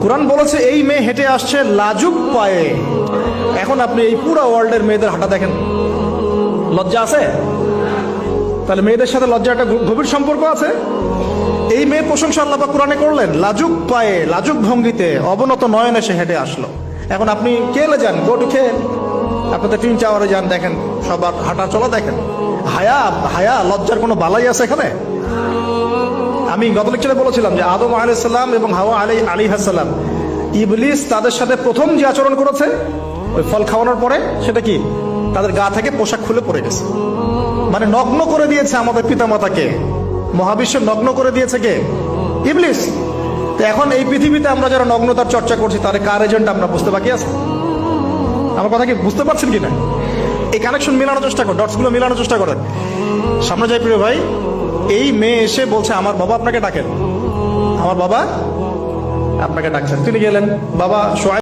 কোরআন বলেছে, এই মেয়ে হেঁটে আসছে লাজুক পায়ে। এখন আপনি এই পুরো ওয়ার্ল্ডের মেয়েদের হাঁটা দেখেন। লজ্জা আছে? তাহলে মেয়েদের সাথে লজ্জা একটা গভ- গভীর সম্পর্ক আছে? এই মেয়ে প্রশংসা আল্লাহ পাক কোরআনে করলেন, লাজুক পায়ে, লাজুক ভঙ্গিতে অবনত নয়নে সে হেঁটে আসলো। এখন আপনি কেলে যান, গোট খেল আপনাদের টুইন টাওয়ারে যান, দেখেন, সবার হাঁটা চলা দেখেন। হায়া হায়া, লজ্জার কোনো বালাই আছে এখানে? আমি গত লেকচারে বলেছিলাম যে আদম আলাইসাল্লাম এবং হাওয়া আলী আলী হাসাল্লাম ইবলিস তাদের সাথে প্রথম যে আচরণ করেছে, ওই ফল খাওয়ানোর পরে, সেটা কি? তাদের গা থেকে পোশাক খুলে পড়ে গেছে। মানে নগ্ন করে দিয়েছে আমাদের পিতামাতাকে। মহাবিশ্ব নগ্ন করে দিয়েছে কে? ইবলিস। তো এখন এই পৃথিবীতে আমরা যারা নগ্নতার চর্চা করছি, তাদের কার এজেন্ট আমরা বুঝতে বাকি আছে? আমার কথা কি বুঝতে পারছেন কিনা? এই কানেকশন মেলানোর চেষ্টা করেন ডটসগুলো মেলানোর চেষ্টা করেন। সামনে যাই প্রিয় ভাই। এই মেয়ে এসে বলছে, আমার বাবা আপনাকে ডাকেন। আমার বাবা? আপনাকে ডাকছেন। তিনি গেলেন। বাবা সোয়াই